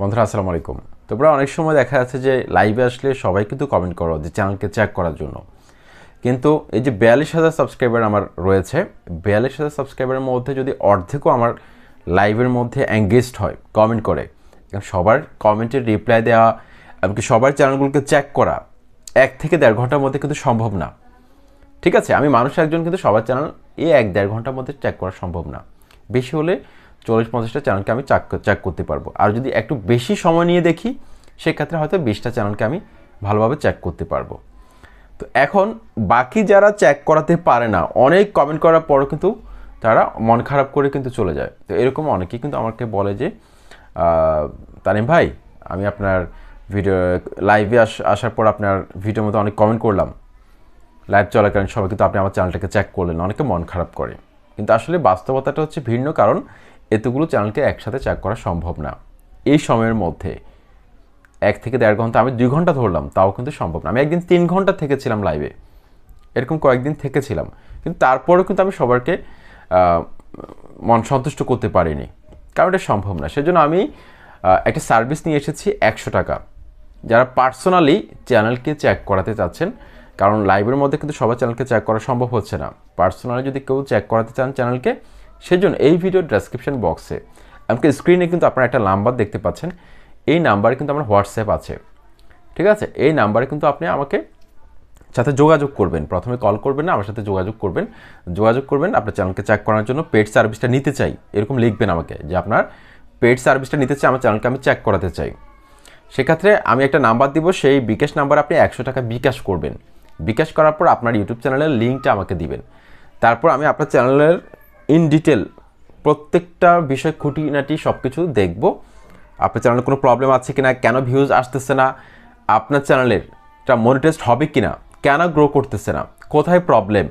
বন্ধুরা, আসসালামু আলাইকুম। তোমরা অনেক সময় দেখা যাচ্ছে যে লাইভে আসলে সবাই কিন্তু কমেন্ট করো যে চ্যানেলকে চেক করার জন্য। কিন্তু এই যে বিয়াল্লিশ হাজার সাবস্ক্রাইবার আমার রয়েছে, বিয়াল্লিশ হাজার সাবস্ক্রাইবারের মধ্যে যদি অর্ধেকও আমার লাইভের মধ্যে এঙ্গেজড হয় কমেন্ট করে সবার কমেন্টের রিপ্লাই দেওয়া, এমনকি সবার চ্যানেলগুলোকে চেক করা, এক থেকে দেড় ঘণ্টার মধ্যে কিন্তু সম্ভব না। ঠিক আছে? আমি মানুষ একজন, কিন্তু সবার চ্যানেল এই এক দেড় ঘণ্টার মধ্যে চেক করা সম্ভব না। বেশি হলে চল্লিশ পঞ্চাশটা চ্যানেলকে আমি চেক চেক করতে পারব। আর যদি একটু বেশি সময় নিয়ে দেখি, সেক্ষেত্রে হয়তো বিশটা চ্যানেলকে আমি ভালোভাবে চেক করতে পারব। তো এখন বাকি যারা চেক করাতে পারে না, অনেক কমেন্ট করার পরও কিন্তু তারা মন খারাপ করে কিন্তু চলে যায়। তো এরকম অনেকেই কিন্তু আমাকে বলে যে তানিম ভাই, আমি আপনার ভিডিও লাইভে আস, আসার পর আপনার ভিডিওর মধ্যে অনেক কমেন্ট করলাম। লাইভ চলাকালীন সবাই কিন্তু আপনি আমার চ্যানেলটাকে চেক করলেন। অনেকে মন খারাপ করে। কিন্তু আসলে বাস্তবতাটা হচ্ছে ভিন্ন, কারণ এতগুলো চ্যানেলকে একসাথে চেক করা সম্ভব না। এই সময়ের মধ্যে এক থেকে দেড় ঘণ্টা আমি দুই ঘণ্টা ধরলাম, তাও কিন্তু সম্ভব না। আমি একদিন তিন ঘণ্টা থেকেছিলাম লাইভে এরকম কয়েকদিন থেকেছিলাম। কিন্তু তারপরেও কিন্তু আমি সবারকে মন সন্তুষ্ট করতে পারিনি। কারণ এটা সম্ভব না। সেজন্য আমি একটা সার্ভিস নিয়ে এসেছি একশো টাকা। যারা পার্সোনালি চ্যানেলকে চেক করাতে চাচ্ছেন, কারণ লাইভের মধ্যে কিন্তু সবার চ্যানেলকে চেক করা সম্ভব হচ্ছে না। পার্সোনালি যদি কেউ চেক করাতে চান চ্যানেলকে সেজন্য এই ভিডিও ডেসক্রিপশন বক্সে আমাকে স্ক্রিনে কিন্তু আপনারা একটা নাম্বার দেখতে পাচ্ছেন, এই নাম্বারে কিন্তু আমার হোয়াটসঅ্যাপ আছে। ঠিক আছে? এই নাম্বারে কিন্তু আপনি আমাকে সাথে যোগাযোগ করবেন। প্রথমে কল করবেন না, আমার সাথে যোগাযোগ করবেন। যোগাযোগ করবেন, আপনার চ্যানেলকে চেক করার জন্য পেড সার্ভিসটা নিতে চাই। এরকম লিখবেন আমাকে যে আপনার পেড সার্ভিসটা নিতে চাই, আমার চ্যানেলকে আমি চেক করাতে চাই। সেক্ষেত্রে আমি একটা নাম্বার দিব, সেই বিকাশ নাম্বার আপনি একশো টাকা বিকাশ করবেন। বিকাশ করার পর আপনার ইউটিউব চ্যানেলের লিঙ্কটা আমাকে দিবেন। তারপর আমি আপনার চ্যানেলের ইন ডিটেল প্রত্যেকটা বিষয় খুঁটিনাটি সব কিছু দেখব। আপনার চ্যানেলে কোনো প্রবলেম আছে কিনা, কেন ভিউজ আসতেছে না, আপনার চ্যানেলের এটা মনিটাইজড হবে কিনা, কেন গ্রো করতেছে না, কোথায় প্রবলেম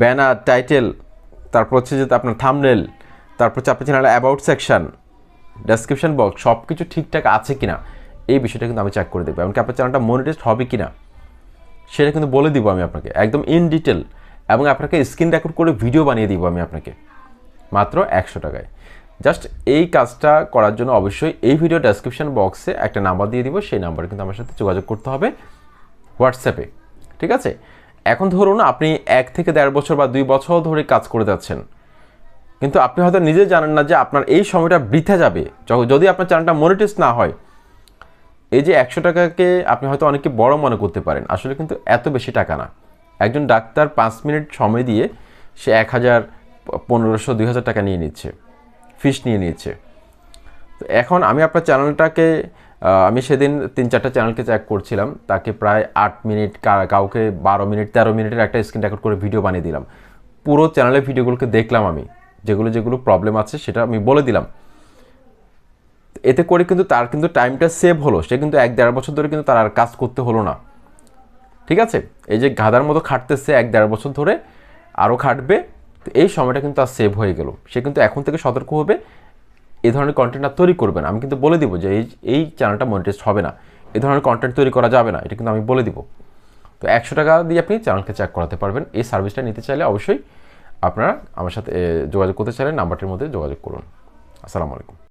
ব্যানার টাইটেল তারপর হচ্ছে যে আপনার থামনেল তারপর হচ্ছে আপনার চ্যানেলের অ্যাবাউট সেকশন ডেসক্রিপশন বক্স সব কিছু ঠিকঠাক আছে কিনা, এই বিষয়টা কিন্তু আমি চেক করে দেখব। এমনকি আপনার চ্যানেলটা মনিটাইজড হবে কিনা, সেটা কিন্তু বলে দিব আমি আপনাকে, একদম ইন ডিটেল এবং আপনাকে স্ক্রিন রেকর্ড করে ভিডিও বানিয়ে দিব আমি আপনাকে। মাত্র একশো টাকায়। জাস্ট এই কাজটা করার জন্য অবশ্যই এই ভিডিও ডেসক্রিপশন বক্সে একটা নাম্বার দিয়ে দিব, সেই নাম্বারে কিন্তু আমার সাথে যোগাযোগ করতে হবে হোয়াটসঅ্যাপে ঠিক আছে? এখন ধরুন আপনি এক থেকে দেড় বছর বা দুই বছর ধরে কাজ করে যাচ্ছেন। কিন্তু আপনি হয়তো নিজে জানেন না যে আপনার এই সময়টা বৃথা যাবে। যদি আপনার চ্যানেলটা মনিটাইজ না হয়, এই যে একশো টাকাকে আপনি হয়তো অনেকে বড় মনে করতে পারেন। আসলে কিন্তু এত বেশি টাকা না। একজন ডাক্তার পাঁচ মিনিট সময় দিয়ে সে এক হাজার পনেরোশো, দুই হাজার টাকা নিয়ে নিচ্ছে ফিস নিয়ে নিচ্ছে। তো এখন আমি আপনার চ্যানেলটাকে আমি সেদিন তিন চারটা চ্যানেলকে চেক করছিলাম, তাকে প্রায় আট মিনিট কাউকে বারো মিনিট, তেরো মিনিটের একটা স্ক্রিন রেকর্ড করে ভিডিও বানিয়ে দিলাম। পুরো চ্যানেলের ভিডিওগুলোকে দেখলাম আমি, যেগুলো যেগুলো প্রবলেম আছে সেটা আমি বলে দিলাম। এতে করে কিন্তু তার কিন্তু টাইমটা সেভ হলো, সে কিন্তু এক, দেড় বছর ধরে কিন্তু তার আর কাজ করতে হলো না। ঠিক আছে? এই যে গাধার মতো খাটতেছে এক দেড় বছর ধরে আরও খাটবে, তো এই সময়টা কিন্তু আর সেভ হয়ে গেল। সে কিন্তু এখন থেকে সতর্ক হবে এই ধরনের কন্টেন্ট আর তৈরি করবে না। আমি কিন্তু বলে দিব যে এই এই চ্যানেলটা মনিটাইজ হবে না। এই ধরনের কন্টেন্ট তৈরি করা যাবে না, এটা কিন্তু আমি বলে দিব। তো একশো টাকা দিয়ে আপনি চ্যানেলকে চেক করাতে পারবেন। এই সার্ভিসটা নিতে চাইলে অবশ্যই আপনারা আমার সাথে যোগাযোগ করতে চাইলে নাম্বারটির মধ্যে যোগাযোগ করুন। আসসালামু আলাইকুম।